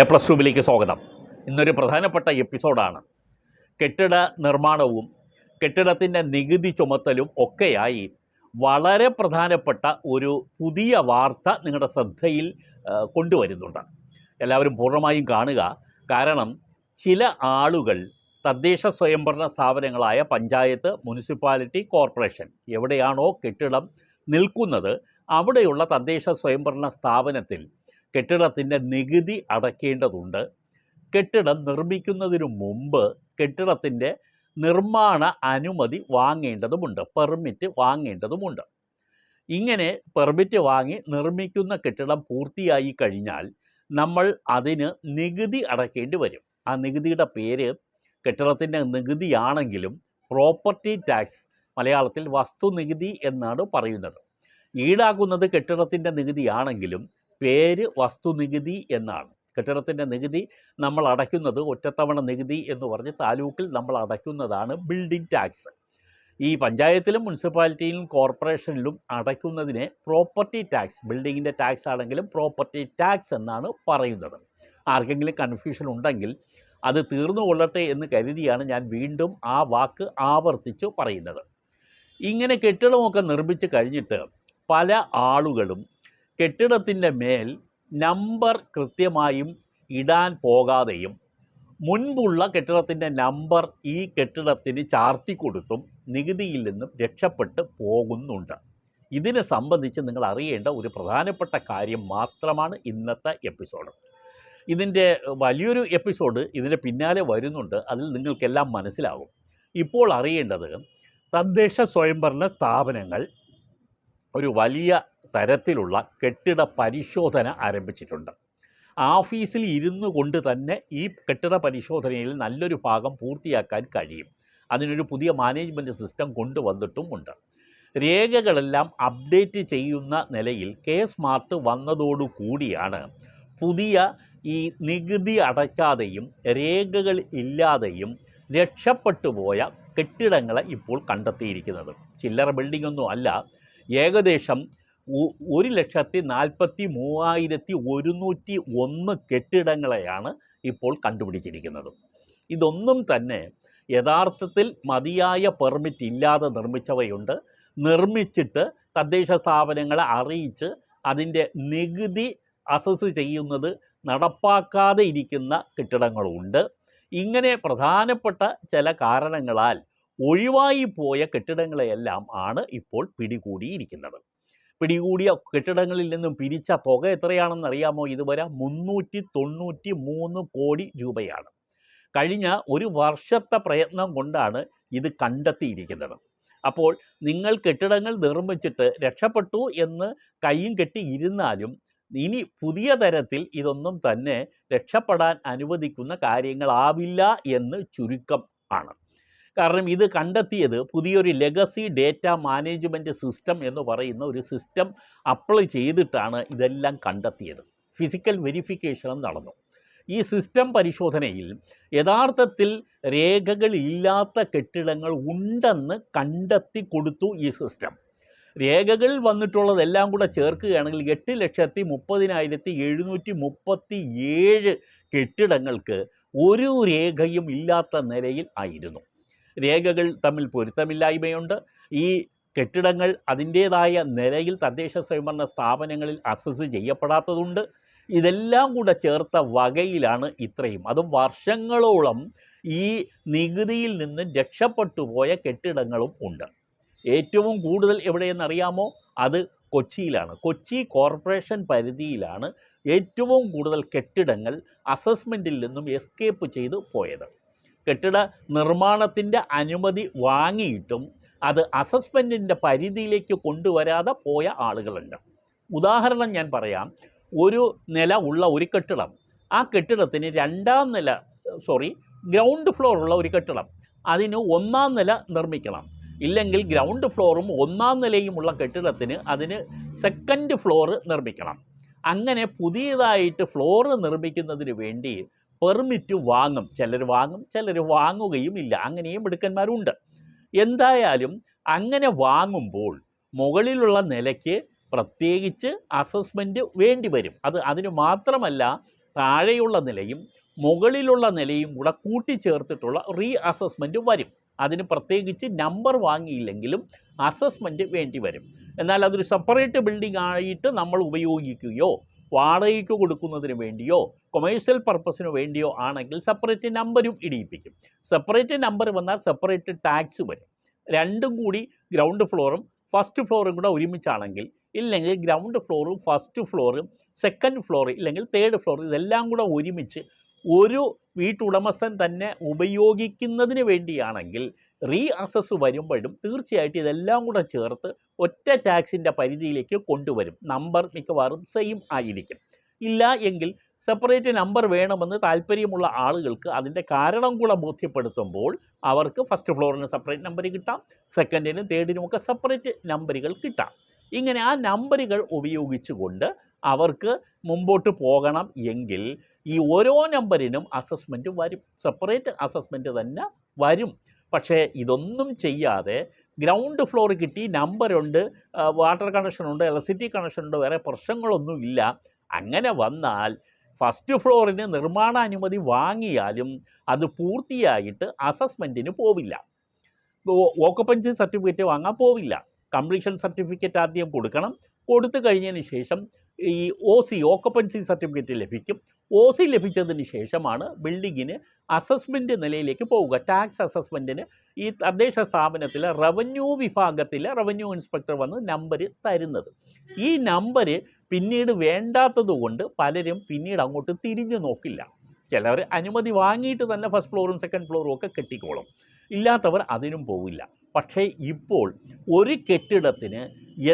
A plus ടുവിലേക്ക് സ്വാഗതം. ഇന്നൊരു പ്രധാനപ്പെട്ട എപ്പിസോഡാണ്. കെട്ടിട നിർമ്മാണവും കെട്ടിടത്തിന്റെ നികുതി ചുമത്തലും ഒക്കെയായി വളരെ പ്രധാനപ്പെട്ട ഒരു പുതിയ വാർത്ത നിങ്ങളുടെ ശ്രദ്ധയിൽ കൊണ്ടുവരുന്നുണ്ട്. എല്ലാവരും പൂർണമായും കാണുക. കാരണം ചില ആളുകൾ തദ്ദേശ സ്വയംഭരണ സ്ഥാപനങ്ങളായ പഞ്ചായത്ത് മുനിസിപ്പാലിറ്റി കോർപ്പറേഷൻ എവിടെയാണോ കെട്ടിടം നിൽക്കുന്നത് അവിടെയുള്ള തദ്ദേശ സ്വയംഭരണ സ്ഥാപനത്തിൽ കെട്ടിടത്തിന്റെ നികുതി അടയ്ക്കേണ്ടതുണ്ട് കെട്ടിടം നിർമ്മിക്കുന്നതിന് മുമ്പ് കെട്ടിടത്തിന്റെ നിർമ്മാണ അനുമതി വാങ്ങേണ്ടതുമുണ്ട്. പെർമിറ്റ് വാങ്ങേണ്ടതുമുണ്ട്. ഇങ്ങനെ പെർമിറ്റ് വാങ്ങി നിർമ്മിക്കുന്ന കെട്ടിടം പൂർത്തിയായി കഴിഞ്ഞാൽ നമ്മൾ അതിന് നികുതി അടയ്ക്കേണ്ടി വരും. ആ നികുതിയുടെ പേര് കെട്ടിടത്തിന്റെ നികുതിയാണെങ്കിലും പ്രോപ്പർട്ടി ടാക്സ് മലയാളത്തിൽ വസ്തു നികുതി എന്നാണ് പറയുന്നത്. ഈടാക്കുന്നത് കെട്ടിടത്തിന്റെ നികുതിയാണെങ്കിലും പേര് വസ്തുനികുതി എന്നാണ്. കെട്ടിടത്തിന്റെ നികുതി നമ്മൾ അടയ്ക്കുന്നത് ഒറ്റത്തവണ നികുതി എന്ന് പറഞ്ഞ് താലൂക്കിൽ നമ്മൾ അടയ്ക്കുന്നതാണ് ബിൽഡിംഗ് ടാക്സ്. ഈ പഞ്ചായത്തിലും മുനിസിപ്പാലിറ്റിയിലും കോർപ്പറേഷനിലും അടയ്ക്കുന്നതിനെ പ്രോപ്പർട്ടി ടാക്സ് ബിൽഡിങ്ങിന്റെ ടാക്സ് ആണെങ്കിലും പ്രോപ്പർട്ടി ടാക്സ് എന്നാണ് പറയുന്നത്. ആർക്കെങ്കിലും കൺഫ്യൂഷൻ ഉണ്ടെങ്കിൽ അത് തീർന്നു കൊള്ളട്ടെ എന്ന് കരുതിയാണ് ഞാൻ വീണ്ടും ആ വാക്ക് ആവർത്തിച്ചു പറയുന്നത്. ഇങ്ങനെ കെട്ടിടമൊക്കെ നിർമ്മിച്ച് കഴിഞ്ഞിട്ട് പല ആളുകളും കെട്ടിടത്തിന്റെ മേൽ നമ്പർ കൃത്യമായും ഇടാൻ പോകാതെയും മുൻപുള്ള കെട്ടിടത്തിന്റെ നമ്പർ ഈ കെട്ടിടത്തിന് ചാർത്തി കൊടുത്തും നികുതിയിൽ നിന്നും രക്ഷപ്പെട്ട് പോകുന്നുണ്ട്. ഇതിനെ സംബന്ധിച്ച് നിങ്ങൾ അറിയേണ്ട ഒരു പ്രധാനപ്പെട്ട കാര്യം മാത്രമാണ് ഇന്നത്തെ എപ്പിസോഡ് ഇതിന്റെ വലിയൊരു എപ്പിസോഡ് ഇതിന്റെ പിന്നാലെ വരുന്നുണ്ട്. അതിൽ നിങ്ങൾക്കെല്ലാം മനസ്സിലാകും ഇപ്പോൾ അറിയേണ്ടത് തദ്ദേശ സ്വയംഭരണ സ്ഥാപനങ്ങൾ ഒരു വലിയ തരത്തിലുള്ള കെട്ടിട പരിശോധന ആരംഭിച്ചിട്ടുണ്ട്. ആഫീസിൽ ഇരുന്നു കൊണ്ട് തന്നെ ഈ കെട്ടിട പരിശോധനയിൽ നല്ലൊരു ഭാഗം പൂർത്തിയാക്കാൻ കഴിയും. അതിനൊരു പുതിയ മാനേജ്മെന്റ് സിസ്റ്റം കൊണ്ടുവന്നിട്ടും ഉണ്ട്. രേഖകളെല്ലാം അപ്ഡേറ്റ് ചെയ്യുന്ന നിലയിൽ കെ സ്മാർട്ട് വന്നതോടുകൂടിയാണ് പുതിയ ഈ നികുതി അടയ്ക്കാതെയും രേഖകൾ ഇല്ലാതെയും രക്ഷപ്പെട്ടു പോയ കെട്ടിടങ്ങളെ ഇപ്പോൾ കണ്ടെത്തിയിരിക്കുന്നത്. ചില്ലറ ബിൽഡിംഗ് ഒന്നും അല്ല. ഏകദേശം ഒരു ലക്ഷത്തി നാൽപ്പത്തി മൂവായിരത്തി ഒരുന്നൂറ്റി ഒന്ന് കെട്ടിടങ്ങളെയാണ് ഇപ്പോൾ കണ്ടുപിടിച്ചിരിക്കുന്നത്. ഇതൊന്നും തന്നെ യഥാർത്ഥത്തിൽ മതിയായ പെർമിറ്റ് ഇല്ലാതെ നിർമ്മിച്ചവയുണ്ട്. നിർമ്മിച്ചിട്ട് തദ്ദേശ സ്ഥാപനങ്ങളെ അറിയിച്ച് അതിന്റെ നികുതി അസസ് ചെയ്യുന്നത് നടപ്പാക്കാതെ ഇരിക്കുന്ന കെട്ടിടങ്ങളുണ്ട്. ഇങ്ങനെ പ്രധാനപ്പെട്ട ചില കാരണങ്ങളാൽ ഒഴിവായി പോയ കെട്ടിടങ്ങളെയെല്ലാം ആണ് ഇപ്പോൾ പിടികൂടിയിരിക്കുന്നത്. പിടികൂടിയ കെട്ടിടങ്ങളിൽ നിന്നും പിരിച്ച തുക എത്രയാണെന്ന് അറിയാമോ? ഇതുവരെ മുന്നൂറ്റി തൊണ്ണൂറ്റി മൂന്ന് കോടി രൂപയാണ്. കഴിഞ്ഞ ഒരു വർഷത്തെ പ്രയത്നം കൊണ്ടാണ് ഇത് കണ്ടെത്തിയിരിക്കുന്നത്. അപ്പോൾ നിങ്ങൾ കെട്ടിടങ്ങൾ നിർമ്മിച്ചിട്ട് രക്ഷപ്പെട്ടു എന്ന് കൈയും കെട്ടി ഇരുന്നാലും ഇനി പുതിയ തരത്തിൽ ഇതൊന്നും തന്നെ രക്ഷപ്പെടാൻ അനുവദിക്കുന്ന കാര്യങ്ങളാവില്ല എന്ന് ചുരുക്കം ആണ്. കാരണം ഇത് കണ്ടെത്തിയത് പുതിയൊരു ലെഗസി ഡേറ്റ മാനേജ്മെന്റ് സിസ്റ്റം എന്ന് പറയുന്ന ഒരു സിസ്റ്റം അപ്ലൈ ചെയ്തിട്ടാണ് ഇതെല്ലാം കണ്ടെത്തിയത്. ഫിസിക്കൽ വെരിഫിക്കേഷനും നടന്നു. ഈ സിസ്റ്റം പരിശോധനയിൽ യഥാർത്ഥത്തിൽ രേഖകളില്ലാത്ത കെട്ടിടങ്ങൾ ഉണ്ടെന്ന് കണ്ടെത്തി കൊടുത്തു ഈ സിസ്റ്റം രേഖകൾ വന്നിട്ടുള്ളതെല്ലാം കൂടെ ചേർക്കുകയാണെങ്കിൽ എട്ട് ലക്ഷത്തി മുപ്പതിനായിരത്തി എഴുന്നൂറ്റി മുപ്പത്തി ഏഴ് കെട്ടിടങ്ങൾക്ക് ഒരു രേഖയും ഇല്ലാത്ത നിലയിൽ ആയിരുന്നു. രേഖകൾ തമ്മിൽ പൊരുത്തമില്ലായ്മയുണ്ട്. ഈ കെട്ടിടങ്ങൾ അതിന്റേതായ നിലയിൽ തദ്ദേശ സ്വയംഭരണ സ്ഥാപനങ്ങളിൽ അസസ് ചെയ്യപ്പെടാത്തതുണ്ട്. ഇതെല്ലാം കൂടെ ചേർത്ത വകയിലാണ് ഇത്രയും. അതും വർഷങ്ങളോളം ഈ നികുതിയിൽ നിന്ന് രക്ഷപ്പെട്ടു പോയ കെട്ടിടങ്ങളും ഉണ്ട്. ഏറ്റവും കൂടുതൽ എവിടെയെന്നറിയാമോ അത് കൊച്ചിയിലാണ്. കൊച്ചി കോർപ്പറേഷൻ പരിധിയിലാണ് ഏറ്റവും കൂടുതൽ കെട്ടിടങ്ങൾ അസസ്മെന്റിൽ നിന്നും എസ്കേപ്പ് ചെയ്ത് പോയത്. കെട്ടിട നിർമ്മാണത്തിന്റെ അനുമതി വാങ്ങിയിട്ടും അത് അസസ്മെന്റിന്റെ പരിധിയിലേക്ക് കൊണ്ടുവരാതെ പോയ ആളുകളുണ്ട്. ഉദാഹരണം ഞാൻ പറയാം. ഒരു നില ഉള്ള ഒരു കെട്ടിടം. ആ കെട്ടിടത്തിന് രണ്ടാം നില സോറി ഗ്രൗണ്ട് ഫ്ലോർ ഉള്ള ഒരു കെട്ടിടം. അതിന് ഒന്നാം നില നിർമ്മിക്കണം. ഇല്ലെങ്കിൽ ഗ്രൗണ്ട് ഫ്ലോറും ഒന്നാം നിലയുമുള്ള കെട്ടിടത്തിന് അതിന് സെക്കൻഡ് ഫ്ലോർ നിർമ്മിക്കണം. അങ്ങനെ പുതിയതായിട്ട് ഫ്ലോർ നിർമ്മിക്കുന്നതിന് വേണ്ടി പെർമിറ്റ് വാങ്ങും. ചിലർ വാങ്ങും ചിലർ വാങ്ങുകയും ഇല്ല. അങ്ങനെയും മിടുക്കന്മാരുണ്ട്. എന്തായാലും അങ്ങനെ വാങ്ങുമ്പോൾ മുകളിലുള്ള നിലയ്ക്ക് പ്രത്യേകിച്ച് അസസ്മെന്റ് വേണ്ടി വരും. അത് അതിന് മാത്രമല്ല താഴെയുള്ള നിലയും മുകളിലുള്ള നിലയും കൂടെ കൂട്ടിച്ചേർത്തിട്ടുള്ള റീ അസസ്മെന്റ് വരും. അതിന് പ്രത്യേകിച്ച് നമ്പർ വാങ്ങിയില്ലെങ്കിലും അസസ്മെന്റ് വേണ്ടി വരും. എന്നാൽ അതൊരു സെപ്പറേറ്റ് ബിൽഡിംഗ് ആയിട്ട് നമ്മൾ ഉപയോഗിക്കുകയോ വാടകയ്ക്ക് കൊടുക്കുന്നതിന് വേണ്ടിയോ കൊമേഴ്സ്യൽ പർപ്പസിന് വേണ്ടിയോ ആണെങ്കിൽ സെപ്പറേറ്റ് നമ്പരും ഇടിയിപ്പിക്കും. സെപ്പറേറ്റ് നമ്പർ വന്നാൽ സെപ്പറേറ്റ് ടാക്സ് വരും. രണ്ടും കൂടി ഗ്രൗണ്ട് ഫ്ലോറും ഫസ്റ്റ് ഫ്ലോറും കൂടെ ഒരുമിച്ചാണെങ്കിൽ ഇല്ലെങ്കിൽ ഗ്രൗണ്ട് ഫ്ലോറും ഫസ്റ്റ് ഫ്ലോറും സെക്കൻഡ് ഫ്ലോർ ഇല്ലെങ്കിൽ തേർഡ് ഫ്ലോർ ഇതെല്ലാം കൂടെ ഒരുമിച്ച് ഒരു വീട്ടുടമസ്ഥൻ തന്നെ ഉപയോഗിക്കുന്നതിന് വേണ്ടിയാണെങ്കിൽ റീ അസസ് വരുമ്പോഴും തീർച്ചയായിട്ടും ഇതെല്ലാം കൂടെ ചേർത്ത് ഒറ്റ ടാക്സിന്റെ പരിധിയിലേക്ക് കൊണ്ടുവരും. നമ്പർ മിക്കവാറും സെയിം ആയിരിക്കും. ഇല്ല എങ്കിൽ സെപ്പറേറ്റ് നമ്പർ വേണമെന്ന് താല്പര്യമുള്ള ആളുകൾക്ക് അതിന്റെ കാരണം കൂടെ ബോധ്യപ്പെടുത്തുമ്പോൾ അവർക്ക് ഫസ്റ്റ് ഫ്ലോറിന് സെപ്പറേറ്റ് നമ്പർ കിട്ടാം. സെക്കൻഡിനും തേർഡിനും ഒക്കെ സെപ്പറേറ്റ് നമ്പറുകൾ കിട്ടാം. ഇങ്ങനെ ആ നമ്പറുകൾ ഉപയോഗിച്ചുകൊണ്ട് അവർക്ക് മുമ്പോട്ട് പോകണം എങ്കിൽ ഈ ഓരോ നമ്പറിനും അസസ്മെന്റ് വരും. സെപ്പറേറ്റ് അസസ്മെന്റ് തന്നെ വരും. പക്ഷേ ഇതൊന്നും ചെയ്യാതെ ഗ്രൗണ്ട് ഫ്ലോർ കിട്ടി നമ്പറുണ്ട് വാട്ടർ കണക്ഷനുണ്ട് ഇലക്ട്രിസിറ്റി കണക്ഷനുണ്ട് വേറെ പ്രശ്നങ്ങളൊന്നുമില്ല അങ്ങനെ വന്നാൽ ഫസ്റ്റ് ഫ്ലോറിന് നിർമ്മാണാനുമതി വാങ്ങിയാലും അത് പൂർത്തിയായിട്ട് അസസ്മെന്റിന് പോവില്ല. ഓക്കുപ്പൻസി സർട്ടിഫിക്കറ്റ് വാങ്ങാൻ പോവില്ല. കംപ്ലീഷൻ സർട്ടിഫിക്കറ്റ് ആദ്യം കൊടുക്കണം. കൊടുത്തു കഴിഞ്ഞതിന് ശേഷം ഈ ഒ സി ഓക്കുപ്പൻസി സർട്ടിഫിക്കറ്റ് ലഭിക്കും. ഒ സി ലഭിച്ചതിന് ശേഷമാണ് ബിൽഡിങ്ങിന് അസസ്മെന്റ് നിലയിലേക്ക് പോവുക. ടാക്സ് അസസ്മെന്റിന് ഈ തദ്ദേശ സ്ഥാപനത്തിലെ റവന്യൂ വിഭാഗത്തിലെ റവന്യൂ ഇൻസ്പെക്ടർ വന്ന് നമ്പർ തരുന്നത്. ഈ നമ്പർ പിന്നീട് വേണ്ടാത്തതുകൊണ്ട് പലരും പിന്നീട് അങ്ങോട്ട് തിരിഞ്ഞു നോക്കില്ല. ചിലവർ അനുമതി വാങ്ങിയിട്ട് തന്നെ ഫസ്റ്റ് ഫ്ലോറും സെക്കൻഡ് ഫ്ലോറും ഒക്കെ കെട്ടിക്കോളും. ഇല്ലാത്തവർ അതിനും പോവില്ല. പക്ഷേ ഇപ്പോൾ ഒരു കെട്ടിടത്തിന്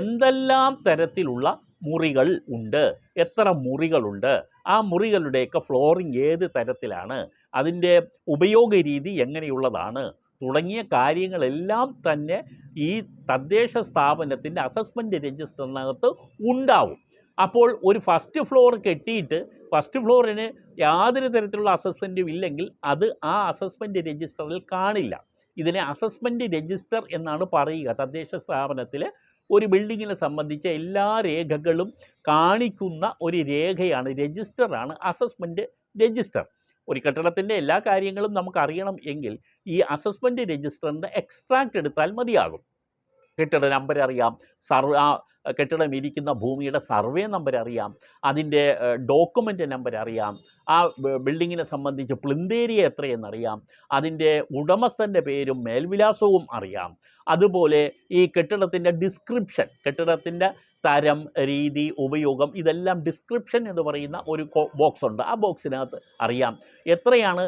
എന്തെല്ലാം തരത്തിലുള്ള മുറികൾ ഉണ്ട്? എത്ര മുറികളുണ്ട്? ആ മുറികളുടെയൊക്കെ ഫ്ലോറിംഗ് ഏത് തരത്തിലാണ്? അതിന്റെ ഉപയോഗ രീതി എങ്ങനെയുള്ളതാണ്? തുടങ്ങിയ കാര്യങ്ങളെല്ലാം തന്നെ ഈ തദ്ദേശ സ്ഥാപനത്തിന്റെ അസസ്മെന്റ് രജിസ്റ്ററിനകത്ത് ഉണ്ടാവും. അപ്പോൾ ഒരു ഫസ്റ്റ് ഫ്ലോർ കെട്ടിയിട്ട് ഫസ്റ്റ് ഫ്ലോറിന് യാതൊരു തരത്തിലുള്ള അസസ്മെന്റും ഇല്ലെങ്കിൽ അത് ആ അസസ്മെന്റ് രജിസ്റ്ററിൽ കാണില്ല. ഇതിനെ അസസ്മെന്റ് രജിസ്റ്റർ എന്നാണ് പറയുക. തദ്ദേശ സ്ഥാപനത്തിൽ ഒരു ബിൽഡിങ്ങിനെ സംബന്ധിച്ച എല്ലാ രേഖകളും കാണിക്കുന്ന ഒരു രേഖയാണ് രജിസ്റ്ററാണ് അസസ്മെന്റ് രജിസ്റ്റർ. ഒരു കെട്ടിടത്തിന്റെ എല്ലാ കാര്യങ്ങളും നമുക്കറിയണം എങ്കിൽ ഈ അസസ്മെന്റ് രജിസ്റ്ററിന്റെ എക്സ്ട്രാക്റ്റ് എടുത്താൽ മതിയാകും. കെട്ടിട നമ്പർ അറിയാം സർവ കെട്ടിടം ഇരിക്കുന്ന ഭൂമിയുടെ സർവേ നമ്പർ അറിയാം അതിന്റെ ഡോക്യുമെന്റ് നമ്പർ അറിയാം ആ ബിൽഡിങ്ങിനെ സംബന്ധിച്ച് പ്ലിന്തേരിയ എത്രയെന്നറിയാം അതിന്റെ ഉടമസ്ഥന്റെ പേരും മേൽവിലാസവും അറിയാം. അതുപോലെ ഈ കെട്ടിടത്തിന്റെ ഡിസ്ക്രിപ്ഷൻ കെട്ടിടത്തിന്റെ തരം രീതി ഉപയോഗം ഇതെല്ലാം ഡിസ്ക്രിപ്ഷൻ എന്ന് പറയുന്ന ഒരു ബോക്സ് ഉണ്ട്. ആ ബോക്സിനകത്ത് അറിയാം. എത്രയാണ്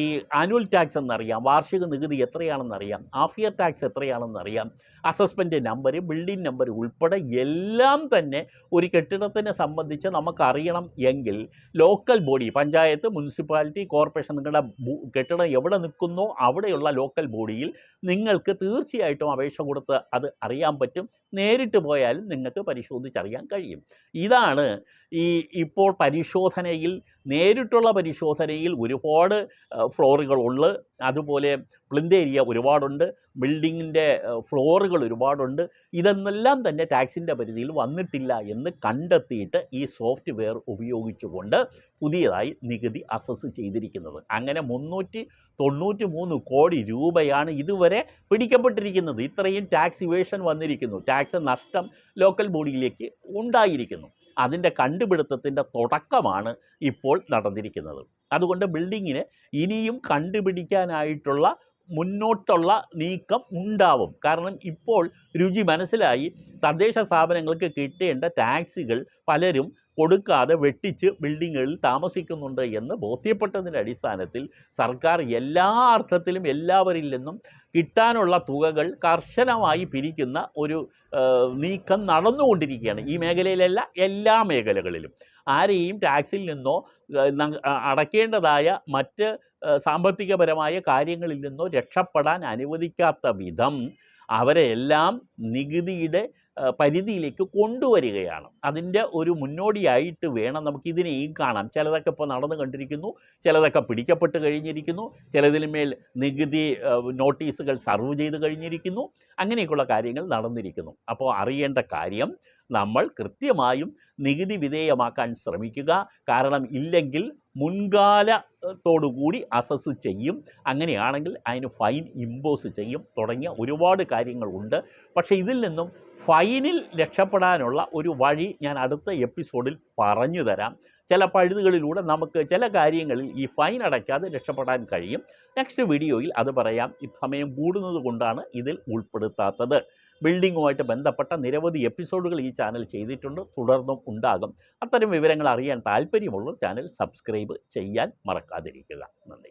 ഈ ആനുവൽ ടാക്സ് എന്നറിയാം വാർഷിക നികുതി എത്രയാണെന്നറിയാം ഹാഫ് ഇയർ ടാക്സ് എത്രയാണെന്നറിയാം അസസ്മെന്റ് നമ്പർ ബിൽഡിംഗ് നമ്പർ ഉൾപ്പെടെ എല്ലാം തന്നെ ഒരു കെട്ടിടത്തിനെ സംബന്ധിച്ച് നമുക്കറിയണം എങ്കിൽ local body panchayat municipality corporation നിങ്ങളുടെ കെട്ടിടം എവിടെ നിൽക്കുന്നോ അവിടെയുള്ള ലോക്കൽ ബോഡിയിൽ നിങ്ങൾക്ക് തീർച്ചയായിട്ടും അപേക്ഷ കൊടുത്ത് അത് അറിയാൻ പറ്റും. നേരിട്ട് പോയാലും നിങ്ങൾക്ക് പരിശോധിച്ചറിയാൻ കഴിയും. ഇതാണ് ഈ ഇപ്പോൾ പരിശോധനയിൽ നേരിട്ടുള്ള പരിശോധനയിൽ ഒരുപാട് ഫ്ലോറുകളുണ്ട്. അതുപോലെ പ്ലിന്ത് ഏരിയ ഒരുപാടുണ്ട്. ബിൽഡിങ്ങിന്റെ ഫ്ലോറുകൾ ഒരുപാടുണ്ട്. ഇതെന്നെല്ലാം തന്നെ ടാക്സിന്റെ പരിധിയിൽ വന്നിട്ടില്ല എന്ന് കണ്ടെത്തിയിട്ട് ഈ സോഫ്റ്റ്വെയർ ഉപയോഗിച്ചുകൊണ്ട് പുതിയതായി നികുതി അസസ് ചെയ്തിരിക്കുന്നത്. അങ്ങനെ മുന്നൂറ്റി തൊണ്ണൂറ്റി മൂന്ന് കോടി രൂപയാണ് ഇതുവരെ പിടിക്കപ്പെട്ടിരിക്കുന്നത്. ഇത്രയും ടാക്സ് ഇവേഷൻ വന്നിരിക്കുന്നു. ടാക്സ് നഷ്ടം ലോക്കൽ ബോഡിയിലേക്ക് ഉണ്ടായിരിക്കുന്നു. അതിന്റെ കണ്ടുപിടുത്തത്തിന്റെ തുടക്കമാണ് ഇപ്പോൾ നടന്നിരിക്കുന്നത്. അതുകൊണ്ട് ബിൽഡിങ്ങിന് ഇനിയും കണ്ടുപിടിക്കാനായിട്ടുള്ള മുന്നോട്ടുള്ള നീക്കം ഉണ്ടാവും. കാരണം ഇപ്പോൾ രുചി മനസ്സിലായി. തദ്ദേശ സ്ഥാപനങ്ങൾക്ക് കിട്ടേണ്ട ടാക്സുകൾ പലരും കൊടുക്കാതെ വെട്ടിച്ച് ബിൽഡിങ്ങുകളിൽ താമസിക്കുന്നുണ്ട് എന്ന് ബോധ്യപ്പെട്ടതിന്റെ അടിസ്ഥാനത്തിൽ സർക്കാർ എല്ലാ അർത്ഥത്തിലും എല്ലാവരിൽ നിന്നും കിട്ടാനുള്ള തുകകൾ കർശനമായി പിരിക്കുന്ന ഒരു നീക്കം നടന്നുകൊണ്ടിരിക്കുകയാണ് ഈ മേഖലയിലല്ല എല്ലാ മേഖലകളിലും. ആരെയും ടാക്സിൽ നിന്നോ അടയ്ക്കേണ്ടതായ മറ്റ് സാമ്പത്തികപരമായ കാര്യങ്ങളിൽ നിന്നോ രക്ഷപ്പെടാൻ അനുവദിക്കാത്ത വിധം അവരെ എല്ലാം നികുതിയുടെ പരിധിയിലേക്ക് കൊണ്ടുവരികയാണ്. അതിന്റെ ഒരു മുന്നോടിയായിട്ട് വേണം നമുക്ക് ഇതിനെയും കാണാം ചിലതൊക്കെ ഇപ്പോൾ നടന്നു കണ്ടിരിക്കുന്നു ചിലതൊക്കെ പിടിക്കപ്പെട്ട് കഴിഞ്ഞിരിക്കുന്നു ചിലതിന്മേൽ നികുതി നോട്ടീസുകൾ സർവ് ചെയ്ത് കഴിഞ്ഞിരിക്കുന്നു അങ്ങനെയൊക്കെയുള്ള കാര്യങ്ങൾ നടന്നിരിക്കുന്നു. അപ്പോൾ അറിയേണ്ട കാര്യം നമ്മൾ കൃത്യമായും നികുതി വിധേയമാക്കാൻ ശ്രമിക്കുക. കാരണം ഇല്ലെങ്കിൽ മുൻകാലത്തോടുകൂടി അസസ് ചെയ്യും. അങ്ങനെയാണെങ്കിൽ അതിന് ഫൈൻ ഇമ്പോസ് ചെയ്യും. തുടങ്ങിയ ഒരുപാട് കാര്യങ്ങളുണ്ട്. പക്ഷേ ഇതിൽ നിന്നും ഫൈനിൽ രക്ഷപ്പെടാനുള്ള ഒരു വഴി ഞാൻ അടുത്ത എപ്പിസോഡിൽ പറഞ്ഞു തരാം. ചില പഴുതുകളിലൂടെ നമുക്ക് ചില കാര്യങ്ങളിൽ ഈ ഫൈൻ അടയ്ക്കാതെ രക്ഷപ്പെടാൻ കഴിയും. നെക്സ്റ്റ് വീഡിയോയിൽ അത് പറയാം. സമയം കൂടുന്നത് കൊണ്ടാണ് ഇതിൽ ഉൾപ്പെടുത്താത്തത്. ബിൽഡിങ്ങുമായിട്ട് ബന്ധപ്പെട്ട നിരവധി എപ്പിസോഡുകൾ ഈ ചാനൽ ചെയ്തിട്ടുണ്ട്. തുടർന്നും ഉണ്ടാകും. അത്തരം വിവരങ്ങൾ അറിയാൻ താല്പര്യമുള്ളവർ ചാനൽ സബ്സ്ക്രൈബ് ചെയ്യാൻ മറക്കാതിരിക്കുക. നന്ദി.